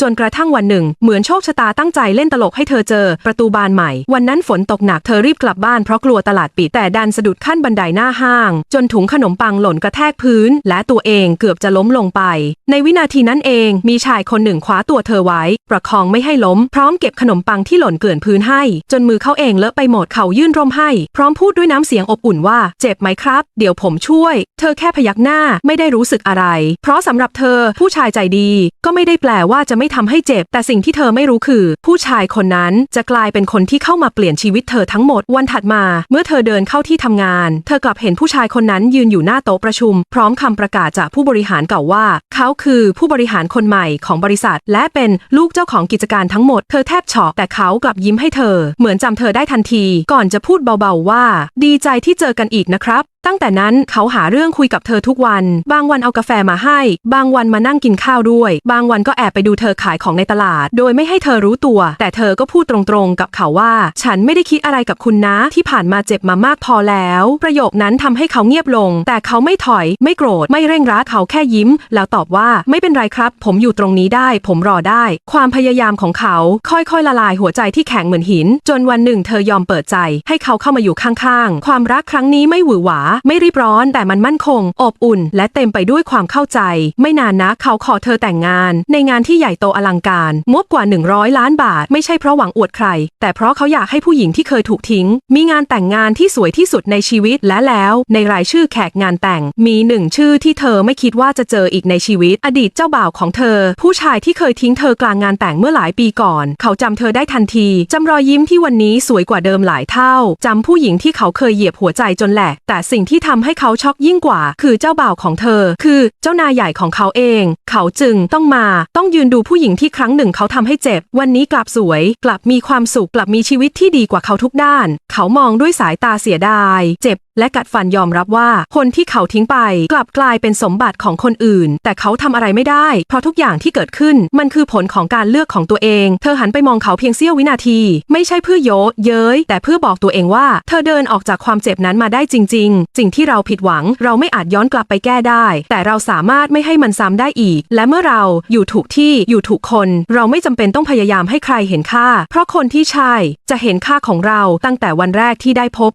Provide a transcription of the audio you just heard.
จนกระทั่งวันหนึ่ง เหมือนโชคชะตาตั้งใจเล่นตลกให้เธอเจอประตูบานใหม่ วันนั้นฝนตกหนักเธอรีบกลับบ้านเพราะกลัวตลาดปิดแต่ดันสะดุดขั้นบันไดหน้าห้าง จนถุงขนมปังหล่นกระแทกพื้น และตัวเองเกือบจะล้มลงไป ในวินาทีนั้นเองมีชายคนหนึ่งคว้าตัวเธอไว้ ประคองไม่ให้ล้ม พร้อมเก็บขนมปังที่หล่นเกลื่อนพื้นให้ จนมือเขาเองเลอะไปหมดเขายื่นร่มให้ พร้อมพูดด้วยน้ำเสียงอบอุ่นว่าเจ็บไหมครับ เดี๋ยวผมช่วย เธอแค่พยักหน้าไม่ได้รู้สึกอะไร เพราะสำหรับเธอผู้ชายใจดีก็ไม่ได้แปลว่าจะไม่ทำให้เจ็บ แต่สิ่งที่เธอไม่รู้คือ ผู้ชายคนนั้นจะกลายเป็นคนที่เข้ามาเปลี่ยนชีวิตเธอทั้งหมดวันถัดมา เมื่อเธอเดินเข้าที่ทำงาน เธอกลับเห็นผู้ชายคนนั้นยืนอยู่หน้าโต๊ะประชุม พร้อมคำประกาศจากผู้บริหารเก่าว่า เขาคือผู้บริหารคนใหม่ของบริษัท และเป็นลูกเจ้าของกิจการทั้งหมดเธอแทบช็อกแต่เขากลับยิ้มให้เธอ เหมือนจำเธอได้ทันที ก่อนจะพูดเบาๆว่า ดีใจที่เจอกันอีกนะครับ ตั้งแต่นั้นเขาหาเรื่องคุยกับเธอทุกวัน บางวันเอากาแฟมาให้ บางวันมานั่งกินข้าวด้วย บางวันก็แอบไปดูเธอขายของในตลาด โดยไม่ให้เธอรู้ตัว แต่เธอก็พูดตรงๆ กับเขาว่า ฉันไม่ได้คิดอะไรกับคุณนะ ที่ผ่านมาเจ็บมามากพอแล้ว ประโยคนั้นทำให้เขาเงียบลง แต่เขาไม่ถอย ไม่โกรธ ไม่เร่งรัดเขาแค่ยิ้ม แล้วตอบว่าไม่เป็นไรครับ ผมอยู่ตรงนี้ได้ ผมรอได้ ความพยายามของเขาค่อยๆ ละลายหัวใจที่แข็งเหมือนหิน จนวันหนึ่งเธอยอมเปิดใจ ให้เขาเข้ามาอยู่ข้างๆ ความรักครั้งนี้ไม่หวือหวาไม่รีบร้อนแต่มันมั่นคง อบอุ่น และเต็มไปด้วยความเข้าใจ ไม่นานนะเขาขอเธอแต่งงาน ในงานที่ใหญ่โตอลังการงบกว่า 100 ล้านบาท ไม่ใช่เพราะหวังอวดใคร แต่เพราะเขาอยากให้ผู้หญิงที่เคยถูกทิ้ง มีงานแต่งงานที่สวยที่สุดในชีวิตและแล้ว ในรายชื่อแขกงานแต่ง มีหนึ่งชื่อที่เธอไม่คิดว่าจะเจออีกในชีวิต อดีตเจ้าบ่าวของเธอ ผู้ชายที่เคยทิ้งเธอกลางงานแต่งเมื่อหลายปีก่อน เขาจำเธอได้ทันทีจำรอยยิ้มที่วันนี้สวยกว่าเดิมหลายเท่าจำผู้หญิงที่เขาเคยเหยียบหัวใจจนแหลกแต่สิ่งที่ทำให้เขาช็อกยิ่งกว่า คือเจ้าบ่าวของเธอ คือเจ้านายใหญ่ของเขาเอง เขาจึงต้องมาต้องยืนดูผู้หญิงที่ครั้งหนึ่งเขาทำให้เจ็บ วันนี้กลับสวย กลับมีความสุขกลับมีชีวิตที่ดีกว่าเขาทุกด้าน เขามองด้วยสายตาเสียดาย เจ็บ และกัดฟันยอมรับว่าคนที่เขาทิ้งไปกลับกลายเป็นสมบัติของคนอื่น แต่เขาทำอะไรไม่ได้ เพราะทุกอย่างที่เกิดขึ้นมันคือผลของการเลือกของตัวเอง เธอหันไปมองเขาเพียงเสี้ยววินาที ไม่ใช่เพื่อโยเย้ยแต่เพื่อบอกตัวเองว่า เธอเดินออกจากความเจ็บนั้นมาได้จริง ๆ สิ่งที่เราผิดหวังเราไม่อาจย้อนกลับไปแก้ได้ แต่เราสามารถไม่ให้มันซ้ำได้อีก และเมื่อเราอยู่ถูกที่อยู่ถูกคน เราไม่จำเป็นต้องพยายามให้ใครเห็นค่า เพราะคนที่ใช่จะเห็นค่าของเราตั้งแต่วันแรกที่ได้พบ